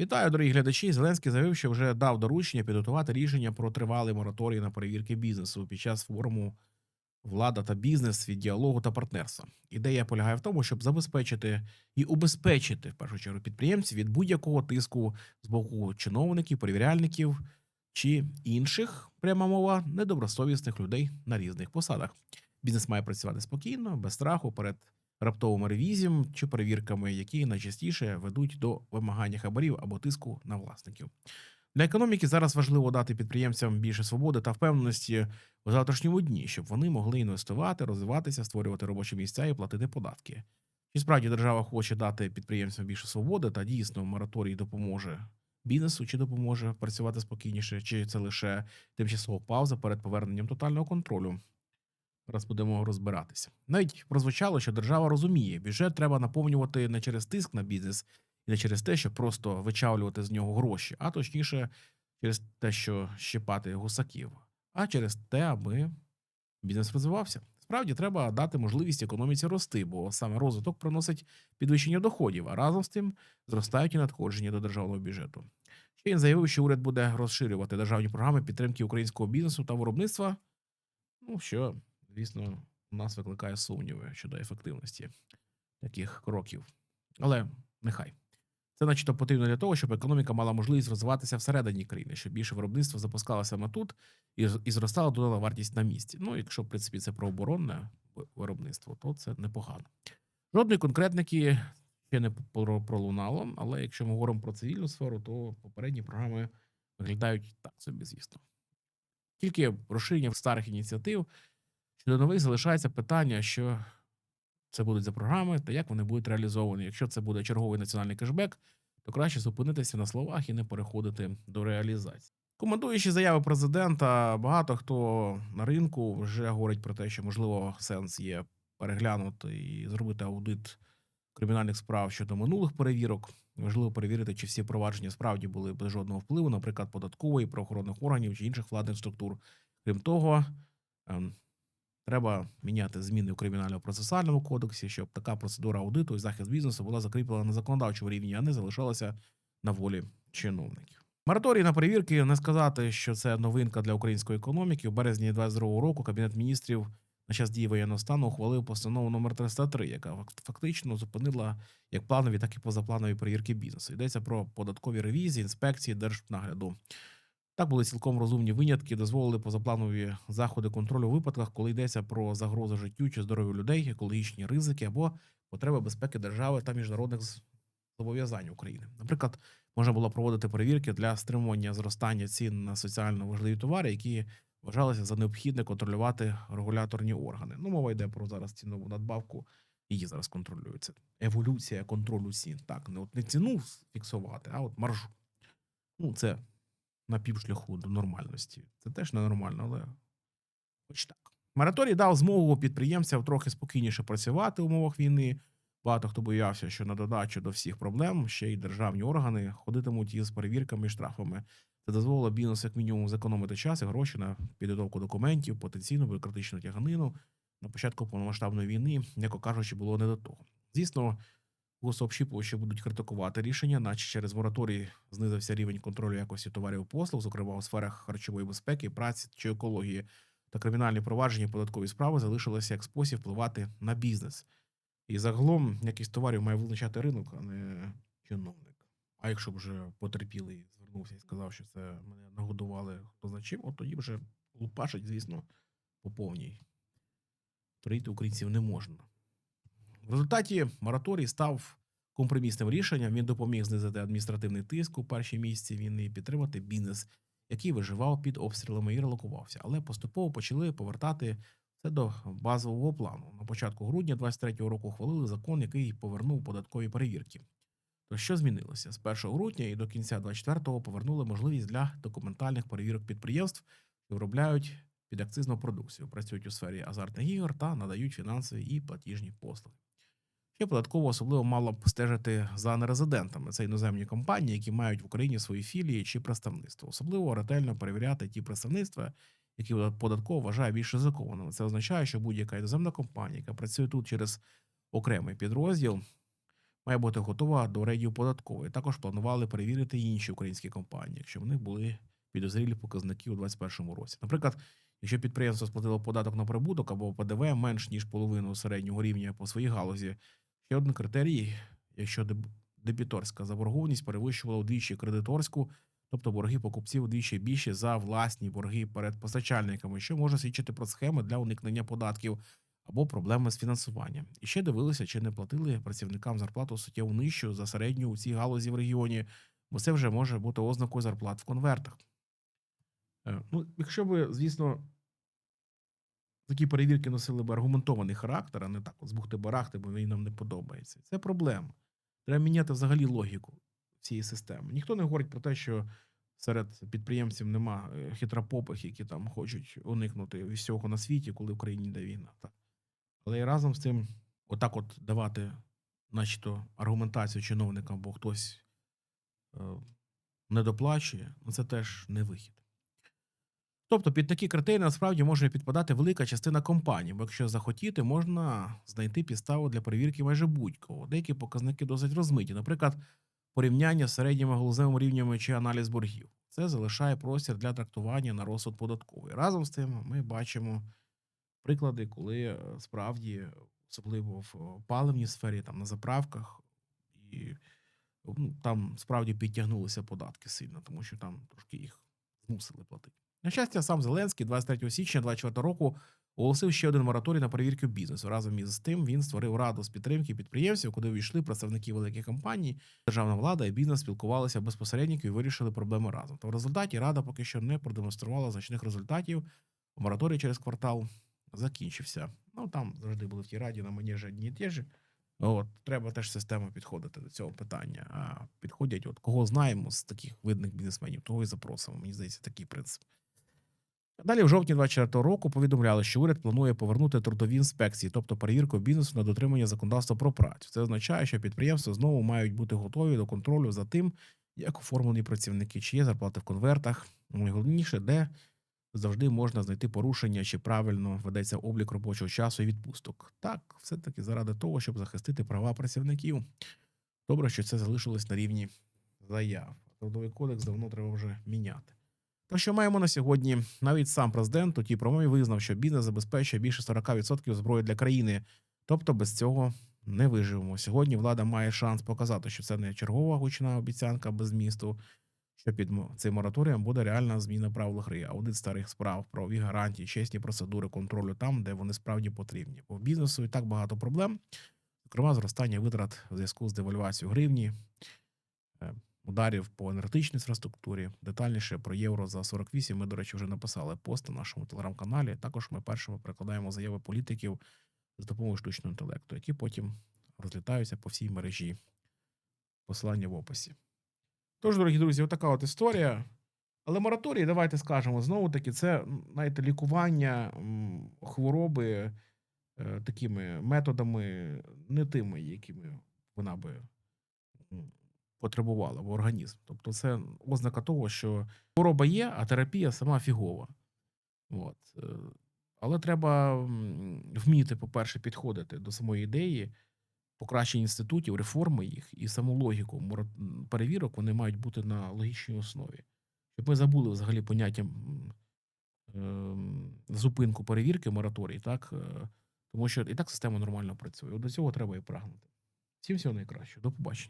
Вітаю, дорогі глядачі. Зеленський заявив, що вже дав доручення підготувати рішення про тривалий мораторій на перевірки бізнесу під час форуму влада та бізнес від діалогу та партнерства. Ідея полягає в тому, щоб забезпечити і убезпечити в першу чергу підприємців від будь-якого тиску з боку чиновників, перевіряльників чи інших, пряма мова, недобросовісних людей на різних посадах. Бізнес має працювати спокійно, без страху перед раптовим ревізієм чи перевірками, які найчастіше ведуть до вимагання хабарів або тиску на власників. Для економіки зараз важливо дати підприємцям більше свободи та впевненості у завтрашньому дні, щоб вони могли інвестувати, розвиватися, створювати робочі місця і платити податки. Чи справді держава хоче дати підприємцям більше свободи та дійсно мораторій допоможе бізнесу, чи допоможе працювати спокійніше, чи це лише тимчасова пауза перед поверненням тотального контролю? Зараз будемо розбиратися. Навіть прозвучало, що держава розуміє, бюджет треба наповнювати не через тиск на бізнес і не через те, щоб просто вичавлювати з нього гроші, а точніше, через те, що щипати гусаків, а через те, аби бізнес розвивався. Справді треба дати можливість економіці рости, бо саме розвиток приносить підвищення доходів, а разом з тим зростають і надходження до державного бюджету. Ще він заявив, що уряд буде розширювати державні програми підтримки українського бізнесу та виробництва. Ну що, звісно, нас викликає сумніви щодо ефективності таких кроків. Але нехай. Це, начебто, потрібно для того, щоб економіка мала можливість розвиватися всередині країни, щоб більше виробництва запускало саме тут і, зростала додана вартість на місці. Ну, якщо, в принципі, це про оборонне виробництво, то це непогано. Жодної конкретники ще не пролунало, але якщо ми говоримо про цивільну сферу, то попередні програми виглядають так собі, звісно. Тільки розширення старих ініціатив щодо нових залишається питання, що це будуть за програми та як вони будуть реалізовані. Якщо це буде черговий національний кешбек, то краще зупинитися на словах і не переходити до реалізації. Коментуючи заяви президента, багато хто на ринку вже говорить про те, що можливо сенс є переглянути і зробити аудит кримінальних справ щодо минулих перевірок. Важливо перевірити, чи всі провадження справді були без жодного впливу, наприклад, податкової, правоохоронних органів чи інших владних структур. Крім того, ем, Треба міняти зміни у кримінальному процесуальному кодексі, щоб така процедура аудиту і захист бізнесу була закріплена на законодавчому рівні, а не залишалася на волі чиновників. Мораторій на перевірки не сказати, що це новинка для української економіки. У березні 22 року Кабінет міністрів на час дії воєнного стану ухвалив постанову номер 303, яка фак- фактично зупинила як планові, так і позапланові перевірки бізнесу. Йдеться про податкові ревізії, інспекції держнагляду. Так були цілком розумні винятки, дозволили позапланові заходи контролю у випадках, коли йдеться про загрози життю чи здоров'ю людей, екологічні ризики або потреби безпеки держави та міжнародних зобов'язань України. Наприклад, можна було проводити перевірки для стримування зростання цін на соціально важливі товари, які вважалися за необхідне контролювати регуляторні органи. Ну, мова йде про зараз цінову надбавку. Її зараз контролюється. Еволюція контролю цін. Так, не от не ціну фіксувати, а от маржу. Ну, це на півшляху до нормальності. Це теж ненормально, але хоч так. Мораторій дав змогу підприємцям трохи спокійніше працювати в умовах війни. Багато хто боявся, що на додачу до всіх проблем ще й державні органи ходитимуть із перевірками і штрафами. Це дозволило бізнесу як мінімум зекономити час і гроші на підготовку документів, потенційну бюрократичну тяганину. На початку повномасштабної війни, яко кажучи, було не до того. Звісно, госообщіпувачі будуть критикувати рішення, наче через мораторій знизився рівень контролю якості товарів і послуг, зокрема у сферах харчової безпеки, праці чи екології, та кримінальні провадження, податкові справи залишилися як спосіб впливати на бізнес. І загалом якість товарів має визначати ринок, а не чиновник. А якщо вже потерпілий звернувся і сказав, що це мене нагодували хто зна чим, от тоді вже лупашить, звісно, по повній. Творити українців не можна. В результаті мораторій став компромісним рішенням. Він допоміг знизити адміністративний тиск у першій місці війни і підтримати бізнес, який виживав під обстрілами і релокувався. Але поступово почали повертати це до базового плану. На початку грудня 23-го року ухвалили закон, який повернув податкові перевірки. То що змінилося? З 1 грудня і до кінця 24-го повернули можливість для документальних перевірок підприємств, що виробляють підакцизну продукцію, працюють у сфері азартних ігор та надають фінансові і платіжні послуги. Ще податково особливо мало б стежити за нерезидентами. Це іноземні компанії, які мають в Україні свої філії чи представництво. Особливо ретельно перевіряти ті представництва, які податково вважає більш ризикованими. Це означає, що будь-яка іноземна компанія, яка працює тут через окремий підрозділ, має бути готова до рейдів податкової. Також планували перевірити інші українські компанії, якщо в них були підозрілі показники у 2021 році. Наприклад, якщо підприємство сплатило податок на прибуток або ПДВ менш ніж половину середнього рівня по своїй галузі, ще один критерій, якщо деб- дебіторська заборгованість перевищувала удвічі кредиторську, тобто борги покупців удвічі більше за власні борги перед постачальниками, що може свідчити про схеми для уникнення податків або проблеми з фінансуванням. І ще дивилися, чи не платили працівникам зарплату суттєво нижчу за середню у цій галузі в регіоні, бо це вже може бути ознакою зарплат в конвертах. Е, Ну, якщо би, звісно, такі перевірки носили б аргументований характер, а не так з бухти-барахти, бо він нам не подобається. Це проблема. Треба міняти взагалі логіку цієї системи. Ніхто не говорить про те, що серед підприємців нема е, хитропопих, які там хочуть уникнути всього на світі, коли в країні йде війна. Так. Але і разом з тим, отак от давати, начебто, аргументацію чиновникам, бо хтось е, не доплачує, ну це теж не вихід. Тобто під такі критерії насправді може підпадати велика частина компаній, бо якщо захотіти, можна знайти підставу для перевірки майже будь-кого. Деякі показники досить розмиті. Наприклад, порівняння з середніми галузевими рівнями чи аналіз боргів. Це залишає простір для трактування на розсуд податковий. Разом з тим, ми бачимо приклади, коли е, справді, особливо в е, паливній сфері, там на заправках, і ну, там справді підтягнулися податки сильно, тому що там трошки їх змусили платити. На щастя, сам Зеленський 23 січня 2024 року оголосив ще один мораторій на перевірку бізнесу. Разом із тим він створив раду з підтримки підприємців, куди увійшли представники великих компаній, державна влада і бізнес спілкувалися безпосередньо і вирішили проблеми разом. Та в результаті рада поки що не продемонструвала значних результатів. Мораторій через квартал закінчився. Ну там завжди були в тій раді на манежі одні і ті ж. От треба теж системно підходити до цього питання. А підходять, от кого знаємо з таких видних бізнесменів, того і запросимо. Мені здається, такий принцип. Далі в жовтні 2024 року повідомляли, що уряд планує повернути трудові інспекції, тобто перевірку бізнесу на дотримання законодавства про працю. Це означає, що підприємства знову мають бути готові до контролю за тим, як оформлені працівники, чи є зарплати в конвертах. Найголовніше, де завжди можна знайти порушення, чи правильно ведеться облік робочого часу і відпусток. Так, все-таки заради того, щоб захистити права працівників. Добре, що це залишилось на рівні заяв. Трудовий кодекс давно треба вже міняти. То, що маємо на сьогодні, навіть сам президент у тій промові визнав, що бізнес забезпечує більше 40% зброї для країни, тобто без цього не виживемо. Сьогодні влада має шанс показати, що це не чергова гучна обіцянка без змісту, що під цим мораторієм буде реальна зміна правил гри, аудит старих справ, правові гарантії, чесні процедури контролю там, де вони справді потрібні. Бо бізнесу і так багато проблем, зокрема, зростання витрат в зв'язку з девальвацією гривні. Ударів по енергетичній інфраструктурі. Детальніше про євро за 48 ми, до речі, вже написали пост на нашому телеграм-каналі. Також ми першими перекладаємо заяви політиків з допомогою штучного інтелекту, які потім розлітаються по всій мережі. Посилання в описі. Тож, дорогі друзі, отака от історія. Але мораторій, давайте скажемо, знову таки, це знаєте, лікування хвороби е, такими методами, не тими, якими вона би потребувала в організм. Тобто, це ознака того, що хвороба є, а терапія сама фігова. От. е, Але треба вміти, по-перше, підходити до самої ідеї покращення інститутів, реформи їх і саму логіку перевірок вони мають бути на логічній основі. Щоб ми забули взагалі поняття ем, зупинку перевірки мораторій, так? е, Тому що і так система нормально працює. До цього треба і прагнути. Всім всього найкращого. До побачення.